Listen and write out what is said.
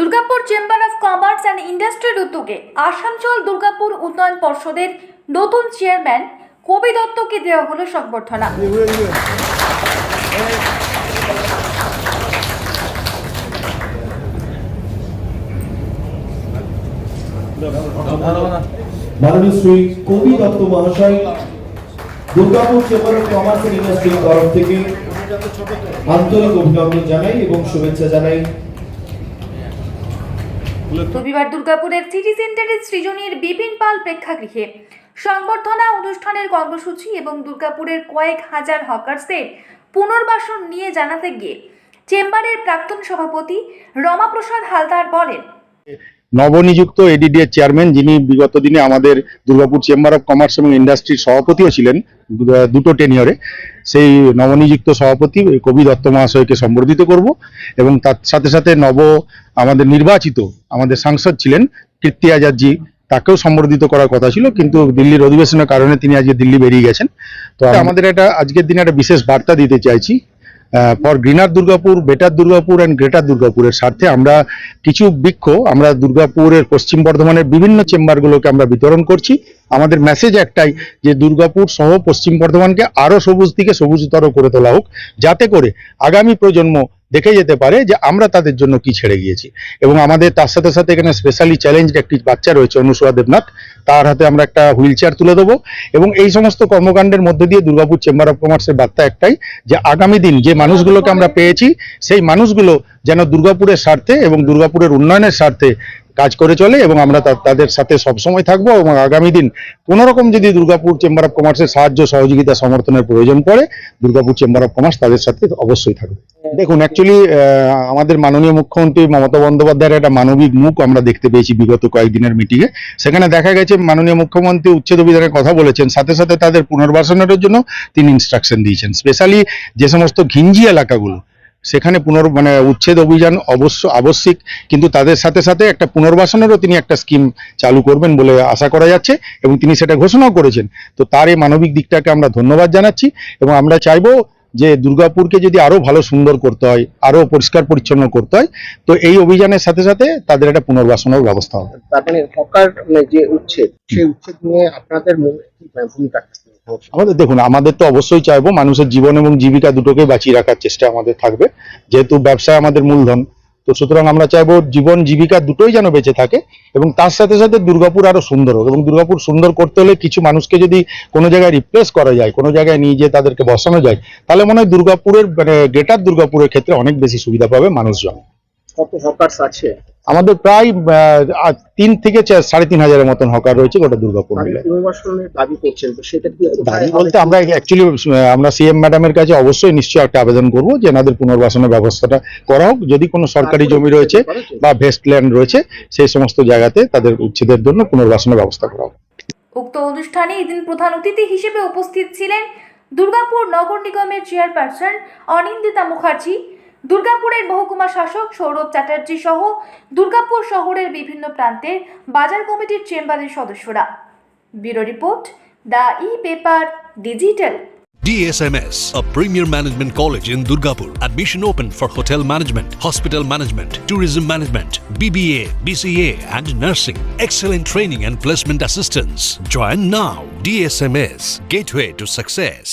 Durgapur chamber of commerce and ইন্ডাস্ট্রির উদ্যোগে আসানসোল দুর্গাপুর উন্নয়ন পর্ষদের নতুন চেয়ারম্যান কবি দত্তকে দেওয়া হলো সংবর্ধনা। মাননীয় শ্রী কবি দত্ত মহাশয়, দুর্গাপুর চেম্বার অফ কমার্স ইন্ডাস্ট্রির তরফ থেকে আন্তরিক অভিনন্দন জানাই এবং শুভেচ্ছা জানাই। রবিবার দুর্গাপুরের সিটি সেন্টারের সৃজনীর বিপিন পাল প্রেক্ষাগৃহে সংবর্ধনা অনুষ্ঠানের কর্মসূচি এবং দুর্গাপুরের কয়েক হাজার হকার্সদের পুনর্বাসন নিয়ে জানাতে গিয়ে চেম্বারের প্রাক্তন সভাপতি রমাপ্রসাদ হালদার বলেন নবনিযুক্ত এডিডিএ চেয়ারম্যান যিনি বিগত দিনে আমাদের দুর্গাপুর চেম্বার অফ কমার্স এবং ইন্ডাস্ট্রির সভাপতিও ছিলেন দুটো টেনিয়রে সেই নবনিযুক্ত সভাপতি কবি দত্ত মহাশয়কে সম্বর্ধিত করব এবং তার সাথে সাথে নব আমাদের নির্বাচিত আমাদের সাংসদ ছিলেন কীর্তি আজাদজি তাকেও সম্বর্ধিত করার কথা ছিল কিন্তু দিল্লির অধিবেশনের কারণে তিনি আজকে দিল্লি বেরিয়ে গেছেন। তো আমাদের একটা আজকের দিনে একটা বিশেষ বার্তা দিতে চাইছি। For greener Durgapur better Durgapur and greater দুর্গাপুরের স্বার্থে আমরা কিছু বৃক্ষ আমরা দুর্গাপুরের পশ্চিম বর্ধমানের বিভিন্ন চেম্বারগুলোকে আমরা বিতরণ করছি। আমাদের মেসেজ একটাই যে দুর্গাপুর সহ পশ্চিম বর্ধমানকে আরও সবুজ দিকে সবুজতর করে তোলা হোক। যাতে করে আগামী প্রজন্ম দেখে যেতে পারে যে আমরা তাদের জন্য কি ছেড়ে গিয়েছি। এবং আমাদের তার সাথে সাথে এখানে স্পেশালি চ্যালেঞ্জ একটি বাচ্চা রয়েছে, অনুসুয়া দেবনাথ। তার হাতে আমরা একটা হুইল চেয়ার তুলে দেবো। এবং এই সমস্ত কর্মকাণ্ডের মধ্যে দিয়ে দুর্গাপুর চেম্বার অফ কমার্সের বার্তা একটাই যে আগামী দিন যে মানুষগুলোকে আমরা পেয়েছি, সেই মানুষগুলো যেন দুর্গাপুরের স্বার্থে এবং দুর্গাপুরের উন্নয়নের স্বার্থে কাজ করে চলে এবং আমরা তাদের সাথে সবসময় থাকব এবং আগামী দিন কোনো রকম যদি দুর্গাপুর চেম্বার অফ কমার্সের সাহায্য, সহযোগিতা, সমর্থনের প্রয়োজন পড়ে, দুর্গাপুর চেম্বার অফ কমার্স তাদের সাথে অবশ্যই থাকবে। দেখুন অ্যাকচুয়ালি আমাদের মাননীয় মুখ্যমন্ত্রী মমতা বন্দ্যোপাধ্যায়ের একটা মানবিক মুখ আমরা দেখতে পেয়েছি বিগত কয়েকদিনের মিটিংয়ে সেখানে দেখা গেছে, মাননীয় মুখ্যমন্ত্রী উচ্ছেদ অভিযানের কথা বলেছেন, সাথে সাথে তাদের পুনর্বাসনের জন্য তিনি ইনস্ট্রাকশন দিয়েছেন। স্পেশালি যে সমস্ত ঘিঞ্জি এলাকাগুলো সেখানে পুনর মানে উচ্ছেদ অভিযান অবশ্য, আবশ্যিক, কিন্তু তাদের সাথে সাথে একটা পুনর্বাসনেরও তিনি একটা স্কিম চালু করবেন বলে আশা করা যাচ্ছে এবং তিনি সেটা ঘোষণাও করেছেন। তো তার এই মানবিক দিকটাকে আমরা ধন্যবাদ জানাচ্ছি এবং আমরা চাইব যে দুর্গাপুরকে যদি আরও ভালো সুন্দর করতে হয় আরও পরিষ্কার পরিচ্ছন্ন করতে হয়, তো এই অভিযানের সাথে সাথে তাদের একটা পুনর্বাসনের ব্যবস্থা হবে। তার মানে হকার মানে যে উচ্ছেদ, সেই উচ্ছেদ নিয়ে আপনাদের মানে ভূমিকা? আমাদের, দেখুন, আমাদের তো অবশ্যই চাইব মানুষের জীবন এবং জীবিকা দুটোকে বাঁচিয়ে রাখার চেষ্টা আমাদের থাকবে। যেহেতু ব্যবসায় আমাদের মূলধন, তো সুতরাং আমরা চাইব জীবন, জীবিকা দুটোই যেন বেঁচে থাকে এবং তার সাথে সাথে দুর্গাপুর আরও সুন্দর হোক এবং দুর্গাপুর সুন্দর করতে হলে কিছু মানুষকে যদি কোনো জায়গায় রিপ্লেস করা যায়, কোনো জায়গায় নিয়ে যেয়ে তাদেরকে বসানো যায়, তাহলে মনে হয় দুর্গাপুরের মানে গ্রেটার দুর্গাপুরের ক্ষেত্রে অনেক বেশি সুবিধা পাবে মানুষজন। কত হকার্স আছে? আমাদের প্রায় তিন থেকে সাড়ে তিন হাজারের মতন হকার রয়েছে গোটা দুর্গাপুর মিলে দাবি করছেন তো সেটা কি দাবি বলতে আমরা অ্যাকচুয়ালি আমরা সিএম ম্যাডামের কাছে অবশ্যই নিশ্চয়ই একটা আবেদন করব যে এনাদের পুনর্বাসনের ব্যবস্থাটা করা হোক যদি কোনো সরকারি জমি রয়েছে বা ভেস্টল্যান্ড রয়েছে সেই সমস্ত জায়গাতে তাদের উচ্ছেদের জন্য পুনর্বাসনের ব্যবস্থা করা হোক। উক্ত অনুষ্ঠানে এদিন প্রধান অতিথি হিসেবে উপস্থিত ছিলেন দুর্গাপুর নগর নিগমের চেয়ারপারসন অনিন্দিতা মুখার্জি দুর্গাপুরের মহকুমা শাসক সৌরভ চ্যাটার্জি সহ দুর্গাপুর শহরের বিভিন্ন প্রান্তের বাজার কমিটির চেম্বারের সদস্যরা bureau report the E paper digital DSMS, a premier management college in Durgapur. Admission open for hotel management, hospital management, tourism management, BBA, BCA, and nursing. Excellent training and placement assistance. Join now. DSMS, gateway to success.